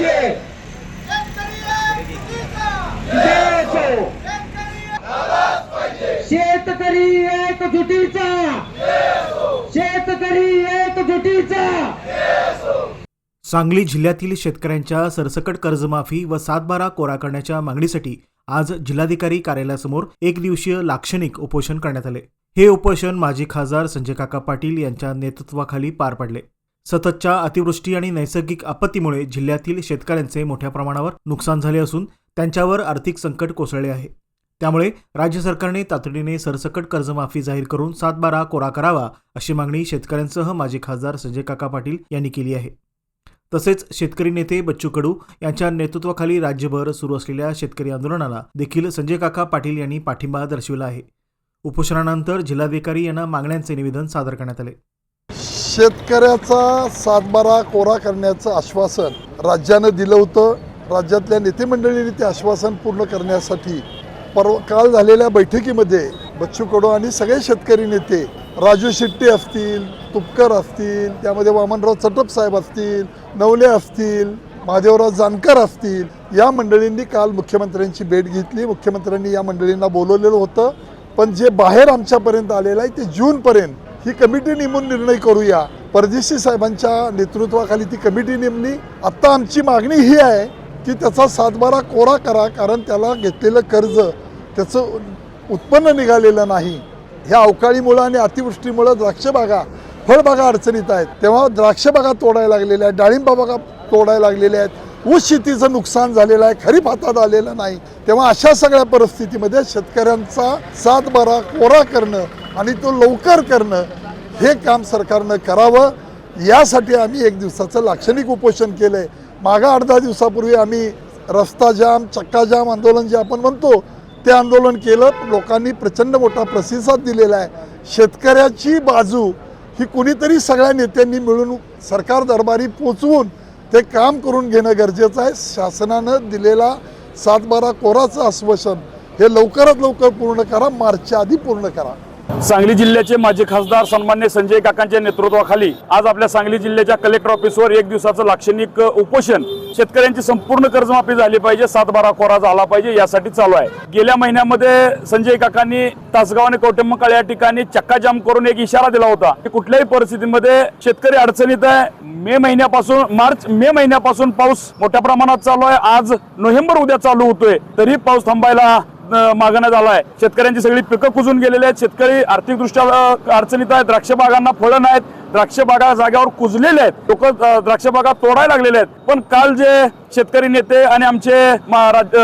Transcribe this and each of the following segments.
पाहिजे शेतकरी एकजुटीचा शेतकरी एकजुटीचा सांगली जिल्ह्यातील शेतकऱ्यांच्या सरसकट कर्जमाफी व सातबारा कोरा करण्याच्या मागणीसाठी आज जिल्हाधिकारी कार्यालयासमोर एक दिवसीय लाक्षणिक उपोषण करण्यात आले. हे उपोषण माजी खासदार संजय काका पाटील यांच्या नेतृत्वाखाली पार पडले. सततच्या अतिवृष्टी आणि नैसर्गिक आपत्तीमुळे जिल्ह्यातील शेतकऱ्यांचे मोठ्या प्रमाणावर नुकसान झाले असून त्यांच्यावर आर्थिक संकट कोसळले आहे. त्यामुळे राज्य सरकारने तातडीने सरसकट कर्जमाफी जाहीर करून सातबारा कोरा करावा अशी मागणी शेतकऱ्यांसह माजी खासदार संजय काका पाटील यांनी केली आहे. तसेच शेतकरी नेते बच्चू कडू यांच्या नेतृत्वाखाली राज्यभर सुरू असलेल्या शेतकरी आंदोलनाला देखील संजय काका पाटील यांनी पाठिंबा दर्शविला आहे. उपोषणानंतर जिल्हाधिकारी यांना मागण्यांचे निवेदन सादर करण्यात आले. शेतकऱ्याचा सातबारा कोरा करण्याचं आश्वासन राज्यानं दिलं होतं. राज्यातल्या नेतेमंडळींनी ते आश्वासन पूर्ण करण्यासाठी परवा काल झालेल्या बैठकीमध्ये बच्चू कडू आणि सगळे शेतकरी नेते राजू शेट्टी असतील तुपकर असतील त्यामध्ये वामनराव चटप साहेब असतील नवले असतील महादेवराव जानकर असतील या मंडळींनी काल मुख्यमंत्र्यांची भेट घेतली. मुख्यमंत्र्यांनी या मंडळींना बोलवलेलं होतं. पण जे बाहेर आमच्यापर्यंत आलेलं आहे ते जूनपर्यंत ही कमिटी नेमून निर्णय करूया. परदेशी साहेबांच्या नेतृत्वाखाली ती कमिटी नेमली. आत्ता आमची मागणी ही आहे की त्याचा सातबारा कोरा करा कारण त्याला घेतलेलं कर्ज त्याचं उत्पन्न निघालेलं नाही. ह्या अवकाळीमुळं आणि अतिवृष्टीमुळं द्राक्षबागा फळबागा अडचणीत आहेत. तेव्हा द्राक्षबागा तोडायला लागलेल्या आहेत डाळिंबा बागा तोडायला लागलेल्या आहेत. ऊस शेतीचं नुकसान झालेलं आहे खरीप हातात आलेलं नाही. तेव्हा अशा सगळ्या परिस्थितीमध्ये शेतकऱ्यांचा सातबारा कोरा करणं आणि तो लवकर करणं हे काम सरकारनं करावं. यासाठी आम्ही एक दिवसाचं लाक्षणिक उपोषण केलं आहे मागा आठ दहा दिवसापूर्वी आम्ही रस्ता जाम चक्का जाम आंदोलन जे आपण म्हणतो ते आंदोलन केलं. लोकांनी प्रचंड मोठा प्रतिसाद दिलेला आहे. शेतकऱ्याची बाजू ही कुणीतरी सगळ्या नेत्यांनी मिळून सरकार दरबारी पोचवून ते काम करून घेणं गरजेचं आहे. शासनानं दिलेला सातबारा कोराचं आश्वासन हे लवकरात लवकर पूर्ण करा. मार्चच्या आधी पूर्ण करा. सांगली जिल्ह्याचे माजी खासदार सन्मान्य संजय काकांच्या नेतृत्वाखाली आज आपल्या सांगली जिल्ह्याच्या कलेक्टर ऑफिसवर एक दिवसाचं लाक्षणिक उपोषण. शेतकऱ्यांची संपूर्ण कर्जमाफी झाली पाहिजे सात बारा कोरा झाला पाहिजे यासाठी चालू आहे. गेल्या महिन्यामध्ये संजय काकांनी तासगाव आणि कौटुंबकाळ या ठिकाणी चक्काजाम करून एक इशारा दिला होता की कुठल्याही परिस्थितीमध्ये शेतकरी अडचणीत आहे. मे महिन्यापासून मार्च मे महिन्यापासून पाऊस मोठ्या प्रमाणात चालू आहे. आज नोव्हेंबर उद्या चालू होतोय. तरी पाऊस थांबायला मागण्यात आला आहे शेतकऱ्यांची सगळी पिकं कुजून गेलेली आहेत. शेतकरी आर्थिकदृष्ट्या अडचणीत आहेत. द्राक्ष बागांना फळं नाहीत. द्राक्ष बागा जाग्यावर कुजलेले आहेत. लोक द्राक्ष बागा तोडायला लागलेले आहेत. पण काल जे शेतकरी नेते आणि आमचे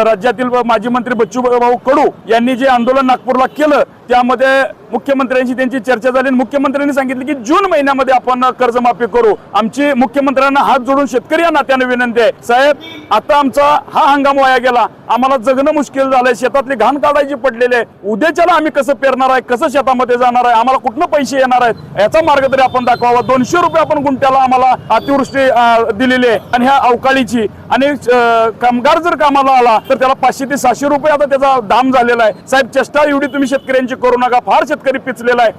राज्यातील माजी मंत्री बच्चू भाऊ कडू यांनी जे आंदोलन नागपूरला केलं त्यामध्ये मुख्यमंत्र्यांशी त्यांची चर्चा झाली आणि मुख्यमंत्र्यांनी सांगितलं की जून महिन्यामध्ये आपण कर्जमाफी करू. आमची मुख्यमंत्र्यांना हात जोडून शेतकरी या नात्याने विनंती आहे. साहेब आता आमचा हा हंगाम वाया गेला. आम्हाला जगणं मुश्किल झालंय. शेतातली घाण काढायची पडलेली आहे. उद्याच्याला आम्ही कसं पेरणार आहे? कसं शेतामध्ये जाणार आहे? आम्हाला कुठनं पैसे येणार आहेत? याचा मार्ग तरी आपण दाखवावा दोनशे रुपये आपण गुंट्याला आम्हाला अतिवृष्टी दिलेली आहे. आणि ह्या अवकाळीची. आणि कामगार जर कामाला आला तर त्याला पाचशे ते सहाशे रुपये आता त्याचा दाम झालेला आहे. साहेब चेष्टा एवढी तुम्ही शेतकऱ्यांची करू नका. फार शेतकरी पिचलेला आहे.